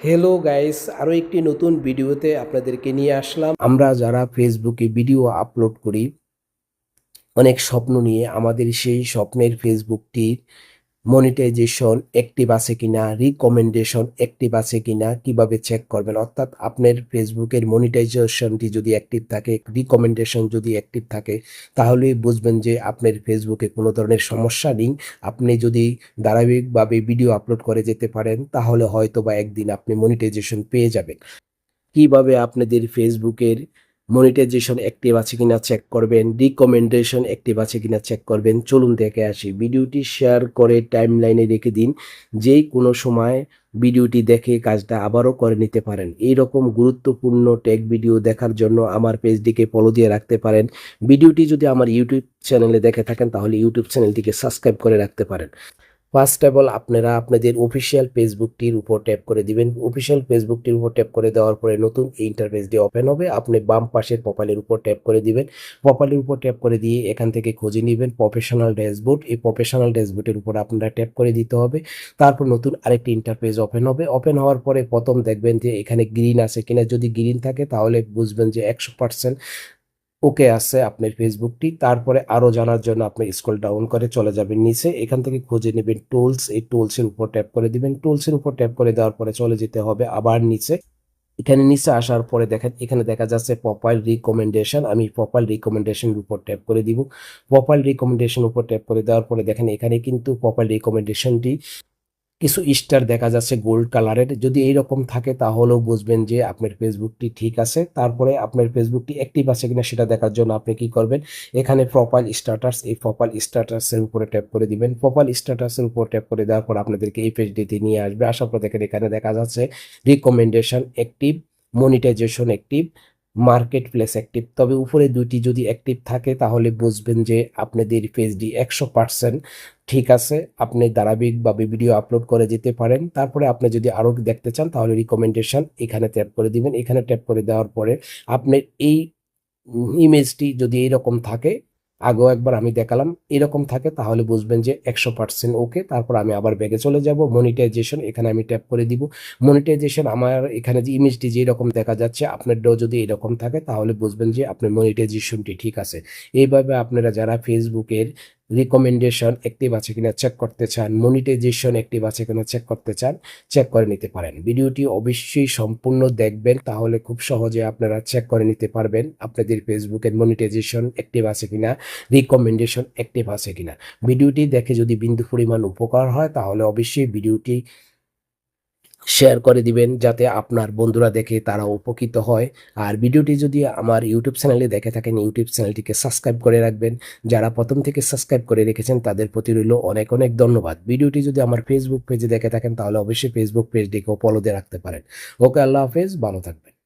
Hello guys আরও একটি নতুন ভিডিওতে আপনাদেরকে নিয়ে আসলাম। আমরা যারা ফেসবুকে ভিডিও আপলোড করি, অনেক স্বপ্ন নিয়ে আমাদের সেই স্বপ্নের ফেসবুকটির মনিটাইজেশন অ্যাক্টিভ আছে কিনা রিকমেন্ডেশন অ্যাক্টিভ আছে কিনা, কীভাবে চেক করবেন? অর্থাৎ আপনার ফেসবুকের মনিটাইজেশনটি যদি অ্যাক্টিভ থাকে রিকমেন্ডেশন যদি অ্যাক্টিভ থাকে তাহলেই বুঝবেন যে আপনার ফেসবুকে কোনো ধরনের সমস্যা নেই। আপনি যদি ধারাবাহিকভাবে ভিডিও আপলোড করে যেতে পারেন, তাহলে হয়তো বা একদিন আপনি মনিটাইজেশন পেয়ে যাবেন। কীভাবে আপনাদের ফেসবুকের মনিটাইজেশন অ্যাক্টিভ আছে কিনা চেক করবেন রিকমেন্ডেশন অ্যাক্টিভ আছে কিনা চেক করবেন, চলুন দেখে আসি। ভিডিওটি শেয়ার করে টাইম লাইনে রেখে দিন যেই কোনো সময় ভিডিওটি দেখে কাজটা আবারও করে নিতে পারেন। এই রকম গুরুত্বপূর্ণ টেক ভিডিও দেখার জন্য আমার পেজটিকে ফলো দিয়ে রাখতে পারেন। ভিডিওটি যদি আমার ইউটিউব চ্যানেলে দেখে থাকেন, তাহলে ইউটিউব চ্যানেলটিকে সাবস্ক্রাইব করে রাখতে পারেন। ফার্স্ট অফ অল আপনারা আপনাদের অফিসিয়াল ফেসবুকটির উপর ট্যাপ করে দিবেন। অফিসিয়াল ফেসবুকটির উপর ট্যাপ করে দেওয়ার পরে নতুন এই ইন্টারফেসটি ওপেন হবে। আপনি বাম পাশের প্রোফাইলের উপর ট্যাপ করে দিবেন। প্রোফাইলের উপর ট্যাপ করে দিয়ে এখান থেকে খুঁজে নেবেন প্রফেশনাল ড্যাশবোর্ড এই প্রফেশনাল ড্যাশবোর্ডের উপর আপনারা ট্যাপ করে দিতে হবে। তারপর নতুন আরেকটি ইন্টারফেস ওপেন হবে। ওপেন হওয়ার পরে প্রথম দেখবেন যে এখানে গ্রিন আছে কিনা। যদি গ্রিন থাকে তাহলে বুঝবেন যে একশো পার্সেন্ট ওকে আছে আপনার ফেসবুকটি তারপরে আরও জানার জন্য আপনি স্ক্রল ডাউন করে চলে যাবেন নিচে। এখান থেকে খুঁজে নেবেন টুলস এই টুলসের উপর ট্যাপ করে দিবেন। টুলসের উপর ট্যাপ করে দেওয়ার পরে চলে যেতে হবে আবার নিচে। এখানে নিচে আসার পরে দেখেন, এখানে দেখা যাচ্ছে প্রোফাইল রিকমেন্ডেশন আমি প্রোফাইল রিকমেন্ডেশনের উপর ট্যাপ করে দিব। প্রোফাইল রিকমেন্ডেশন উপর ট্যাপ করে দেওয়ার পরে দেখেন, এখানে কিন্তু প্রোফাইল রিকমেন্ডেশনটি কিছু স্টার দেখা যাচ্ছে গোল্ড কালারের যদি এইরকম থাকে, তাহলেও বুঝবেন যে আপনার ফেসবুকটি ঠিক আছে। তারপরে আপনার ফেসবুকটি অ্যাক্টিভ আছে কিনা সেটা দেখার জন্য আপনি কি করবেন? এখানে প্রোফাইল স্ট্যাটাস এই প্রোফাইল স্ট্যাটাসের উপরে ট্যাপ করে দিবেন। প্রোফাইল স্ট্যাটাসের উপর ট্যাপ করে দেওয়ার পর আপনাদেরকে এই পেজটিতে নিয়ে আসবে। আসার পর দেখেন এখানে দেখা যাচ্ছে recommendation active monetization active marketplace active তবে উপরে দুইটি যদি অ্যাক্টিভ থাকে, তাহলে বুঝবেন যে আপনাদের পেজটি একশো পার্সেন্ট ঠিক আছে। আপনি ধারাবাহিকভাবে ভিডিও আপলোড করে যেতে পারেন। তারপরে আপনি যদি আরও দেখতে চান, তাহলে রিকমেন্ডেশন এখানে ট্যাপ করে দিবেন। এখানে ট্যাপ করে দেওয়ার পরে আপনার এই ইমেজটি যদি এইরকম থাকে আগেও একবার আমি দেখালাম, এরকম থাকে, তাহলে বুঝবেন যে একশো পার্সেন্ট ওকে তারপর আমি আবার ব্যাগে চলে যাব। মনিটাইজেশন এখানে আমি ট্যাপ করে দিব। মনিটাইজেশন আমার এখানে যে ইমেজটি যেরকম দেখা যাচ্ছে আপনার ডো যদি এরকম থাকে, তাহলে বুঝবেন যে আপনার মনিটাইজেশনটি ঠিক আছে। এইভাবে আপনারা যারা ফেসবুকের রিকমেন্ডেশন অ্যাক্টিভ আছে কিনা চেক করতে চান মনিটাইজেশন অ্যাক্টিভ আছে কিনা চেক করতে চান চেক করে নিতে পারেন। ভিডিওটি অবশ্যই সম্পূর্ণ দেখবেন, তাহলে খুব সহজে আপনারা চেক করে নিতে পারবেন আপনাদের ফেসবুকের মনিটাইজেশন অ্যাক্টিভ আছে কিনা রিকমেন্ডেশন অ্যাক্টিভ আছে কিনা। ভিডিওটি দেখে যদি বিন্দু পরিমাণ উপকার হয়, তাহলে অবশ্যই ভিডিওটি শেয়ার করে দিবেন যাতে আপনার বন্ধুরা দেখে তারা উপকৃত হয়। আর ভিডিওটি যদি আমার ইউটিউব চ্যানেলে দেখে থাকেন, ইউটিউব চ্যানেলটিকে সাবস্ক্রাইব করে রাখবেন। যারা প্রথম থেকে সাবস্ক্রাইব করে রেখেছেন, তাদের প্রতি রইল অনেক অনেক ধন্যবাদ। ভিডিওটি যদি আমার ফেসবুক পেজে দেখে থাকেন, তাহলে অবশ্যই ফেসবুক পেজটিকেও ফলো দিয়ে রাখতে পারেন। ওকে আল্লাহ হাফেজ, ভালো থাকবেন।